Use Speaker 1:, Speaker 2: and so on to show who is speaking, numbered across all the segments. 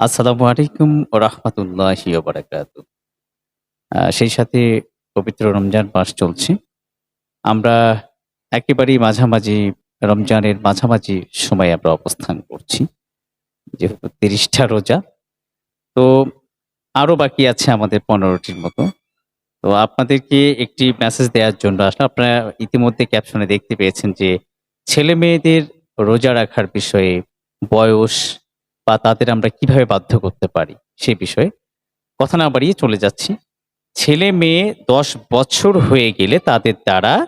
Speaker 1: আসসালামু আলাইকুম ও রহমতুল্লাহি বারাকাতু সেই সাথে পবিত্র রমজান মাস চলছে। আমরা একেবারেই মাঝামাঝি রমজানের মাঝামাঝি সময় আমরা অবস্থান করছি, যেহেতু তিরিশটা রোজা। তো আরও বাকি আছে আমাদের পনেরোটির মতো। তো আপনাদেরকে একটি মেসেজ দেওয়ার জন্য আসলে আপনারা ইতিমধ্যে ক্যাপশনে দেখতে পেয়েছেন যে ছেলে মেয়েদের রোজা রাখার বিষয়ে বয়স বা তাদের আমরা কীভাবে বাধ্য করতে পারি সে বিষয়ে কথা না বাড়িয়ে চলে যাচ্ছি। ছেলে মেয়ে দশ বছর হয়ে গেলে তাদের দ্বারা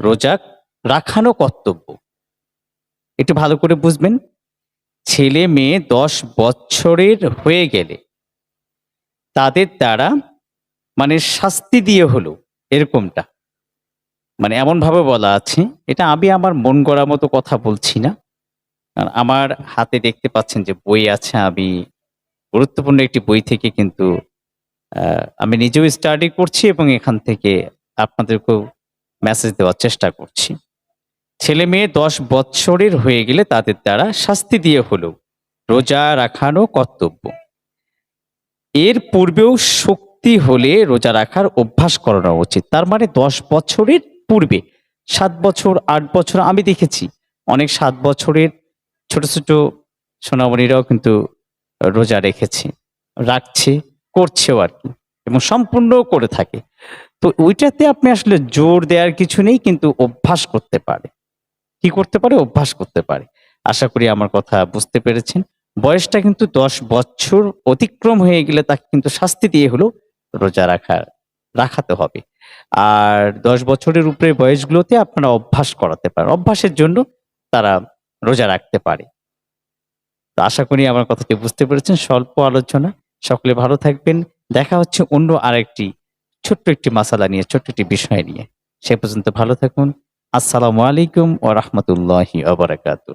Speaker 1: রোজা রাখানো কর্তব্য। একটু ভালো করে বুঝবেন। ছেলে মেয়ে দশ বছরের হয়ে গেলে তাদের দ্বারা মানে শাস্তি দিয়ে হলো এরকমটা। মানে এমন ভাবে বলা আছে। এটা আমি আমার মন গড়া মতো কথা বলছি না। কারণ আমার হাতে দেখতে পাচ্ছেন যে বই আছে, আমি গুরুত্বপূর্ণ একটি বই থেকে কিন্তু আমি নিজেও স্টাডি করছি এবং এখান থেকে আপনাদেরকেও মেসেজ দেওয়ার চেষ্টা করছি। ছেলে মেয়ে দশ বৎসরের হয়ে গেলে তাদের দ্বারা শাস্তি দিয়ে হলেও রোজা রাখানো কর্তব্য। এর পূর্বেও শক্তি হলে রোজা রাখার অভ্যাস করানো উচিত। তার মানে দশ বছরের পূর্বে, সাত বছর, আট বছর আমি দেখেছি, অনেক সাত বছরের ছোট ছোট সোনামণিরাও কিন্তু রোজা রেখেছে, রাখছে, করছেও আর কি এবং সম্পূর্ণ করে থাকে। তো ওইটাতে আপনি আসলে জোর দেওয়ার কিছু নেই, কিন্তু অভ্যাস করতে পারে। কি করতে পারে? অভ্যাস করতে পারে। আশা করি আমার কথা বুঝতে পেরেছেন। বয়সটা কিন্তু দশ বছর অতিক্রম হয়ে গেলে তাকে কিন্তু শাস্তি দিয়ে হলো রোজা রাখার রাখাতে হবে। আর দশ বছরের উপরে বয়সগুলোতে আপনারা অভ্যাস করাতে পারেন। অভ্যাসের জন্য তারা রোজা রাখতে পারে। তো আশা করি আমার কথাটি বুঝতে পেরেছেন। স্বল্প আলোচনা। সকলে ভালো থাকবেন। দেখা হচ্ছে অন্য আরেকটি ছোট্ট একটি মাসালা নিয়ে, ছোট্ট একটি বিষয় নিয়ে। সে পর্যন্ত ভালো থাকুন। আসসালামু আলাইকুম ও রহমতুল্লাহি আবরাকাতু